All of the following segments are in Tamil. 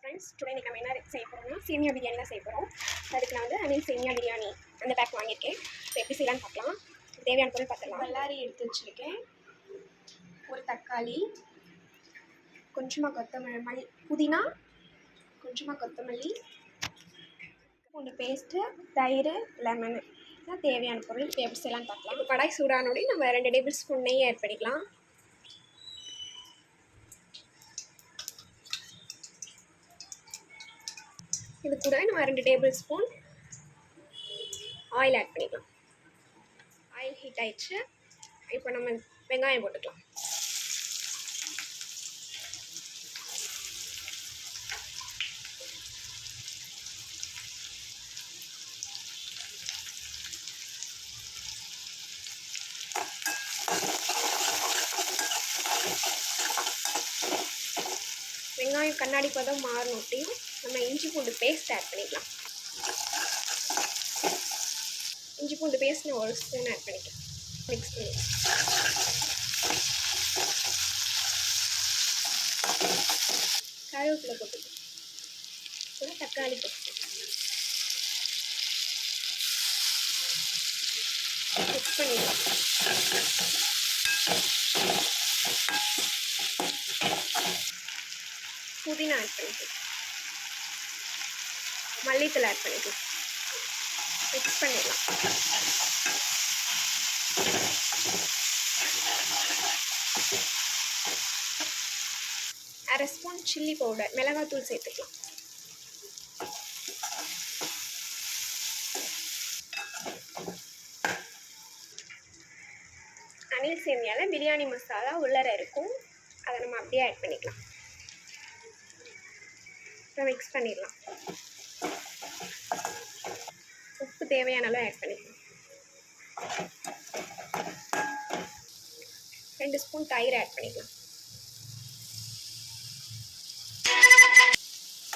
ஃப்ரெண்ட்ஸ் டுடே இன்னைக்கு நம்ம என்ன செய்ய போகிறோம்னா சேமியா பிரியாணி தான் செய்ய போகிறோம் அதுக்கு நான் வந்து அனில் சேமியா பிரியாணி அந்த பேக் வாங்கியிருக்கேன். இப்போ எப்படி செய்யலாம்னு பார்க்கலாம். தேவையான பொருள் பார்த்துக்கலாம் பல்லாரி எடுத்து வச்சுருக்கேன். ஒரு தக்காளி கொஞ்சமாக கொத்தமல்லி மல் புதினா கொஞ்சமாக கொத்தமல்லி பூண்டு பேஸ்ட்டு தயிர் லெமனு இதான் தேவையான பொருள். இப்போ எப்படி செய்யலாம்னு பார்க்கலாம். கடாய் சூடானோடனே நம்ம ரெண்டு டேபிள் ஸ்பூன் நெய் ஆட் பண்ணிக்கலாம். இது கூட நம்ம ரெண்டு டேபிள் ஸ்பூன் ஆயில் ஆட் பண்ணிக்கலாம். ஆயில் ஹீட் ஆயிடுச்சு. இப்போ நம்ம வெங்காயம் போட்டுக்கலாம். வெங்காயம் கண்ணாடி பதம் மாறணும் நம்ம பூண்டு பேஸ்ட் ஆட் பண்ணிக்கலாம். இஞ்சி பூண்டு பேஸ்ட் நான் ஒரு ஸ்பூன் ஆட் பண்ணிக்கலாம் மிக்ஸ் பண்ணி கருவேப்பிலை போட்டுக்கலாம் கூட தக்காளி போட்டுக்கலாம் மிக்ஸ் பண்ணிக்கலாம். புதினா ஆட் பண்ணிக்கலாம். மல்லித்தலை ஆட் பண்ணிக்கலாம். மிக்ஸ் பண்ணிடலாம் அரை ஸ்பூன் சில்லி பவுடர் மிளகாத்தூள் சேர்த்துக்கலாம். அனில் சேமியாவில் பிரியாணி மசாலா உள்ளர இருக்கும். அதை நம்ம அப்படியே ஆட் பண்ணிக்கலாம். மிக்ஸ் பண்ணிடலாம். தேவையான அளவு ஆட் பண்ணிக்கலாம் ரெண்டு ஸ்பூன் தயிர் ஆட் பண்ணிக்கலாம்.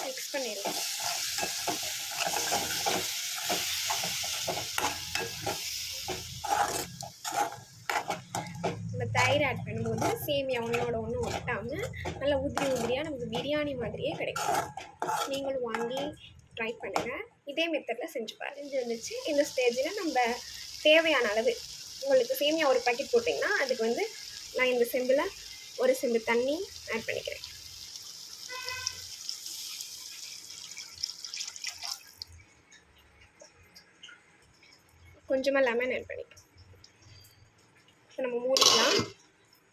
மிக்ஸ் பண்ணிடலாம். நம்ம தயிர் ஆட் பண்ணும்போது சேமியா ஒன்றோட ஒன்று ஒட்டாமல் நல்லா உதிரி உதிரியாக நமக்கு பிரியாணி மாதிரியே கிடைக்கும். நீங்களும் வாங்கி ட்ரை பண்ணுங்கள் இதே மெத்தடில் செஞ்சு பாருங்க. செஞ்சு வந்துச்சு. இந்த ஸ்டேஜில் நம்ம தேவையான அளவு உங்களுக்கு சேமியா ஒரு பாக்கெட் போட்டிங்கன்னா அதுக்கு வந்து நான் இந்த செம்பில் ஒரு செம்பு தண்ணி ஆட் பண்ணிக்கிறேன். கொஞ்சமாக லெமன் ஆட் பண்ணிக்கலாம். இப்போ நம்ம மூடிக்கலாம்.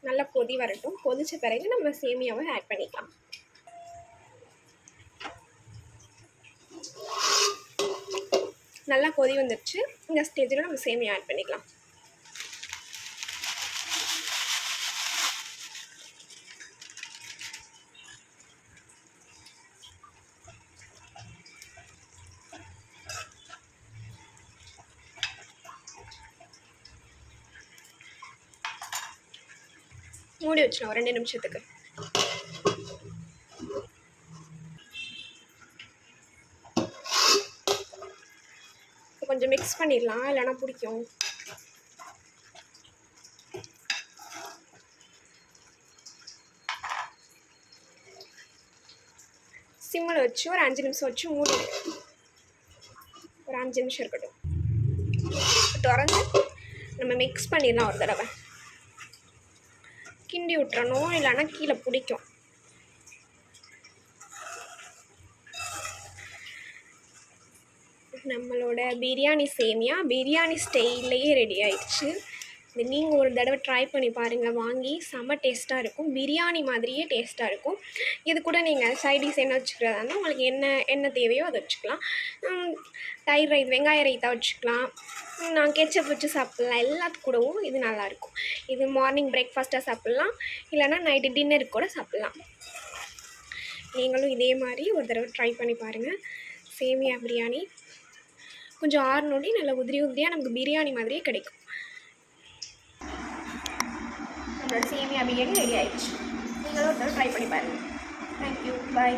நல்லா கொதி வரட்டும். கொதித்த பிறகு நம்ம சேமியாவை ஆட் பண்ணிக்கலாம். நல்லா கொதி வந்துடுச்சு இந்த ஸ்டேஜில் நம்ம சேமியா ஆட் பண்ணிக்கலாம். மூடி வச்சிடலாம் ஒரு ரெண்டு நிமிஷத்துக்கு. கொஞ்சம் மிக்ஸ் பண்ணிடலாம். இல்லைன்னா பிடிக்கும். சிம்மில் வச்சு ஒரு அஞ்சு நிமிஷம் வச்சு மூடி ஒரு அஞ்சு நிமிஷம் இருக்கட்டும். திறந்து நம்ம மிக்ஸ் பண்ணிடலாம் ஒரு தடவை. கிண்டி விட்டுறணும். இல்லைன்னா கீழே பிடிக்கும். நம்மளோட பிரியாணி சேமியா பிரியாணி ஸ்டைல்லையே ரெடி ஆயிடுச்சு. இது நீங்கள் ஒரு தடவை ட்ரை பண்ணி பாருங்கள் வாங்கி செம்ம டேஸ்ட்டாக இருக்கும். பிரியாணி மாதிரியே டேஸ்ட்டாக இருக்கும். இது கூட நீங்கள் சைடிஸ் என்ன வச்சுக்கிறதா இருந்தால் உங்களுக்கு என்ன என்ன தேவையோ அதை வச்சுக்கலாம். தயிர் ரைத் வெங்காய ரைத்தா வச்சுக்கலாம். நான் கெச்சப் வச்சு சாப்பிட்லாம். எல்லாத்து கூடவும் இது நல்லாயிருக்கும் இது மார்னிங் பிரேக்ஃபாஸ்ட்டாக சாப்பிட்லாம். இல்லைனா நைட்டு டின்னருக்கு கூட சாப்பிட்லாம். நீங்களும் இதே மாதிரி ஒரு தடவை ட்ரை பண்ணி பாருங்கள் சேமியா பிரியாணி. கொஞ்சம் ஆறுனோடி நல்லா உதிரி உதிரியாக நமக்கு பிரியாணி மாதிரியே கிடைக்கும். நம்மளோட சேமியா பிரியாணி ரெடி ஆயிடுச்சு. நீங்களும் ஒரு ட்ரை பண்ணி பாருங்கள் தேங்க்யூ பாய்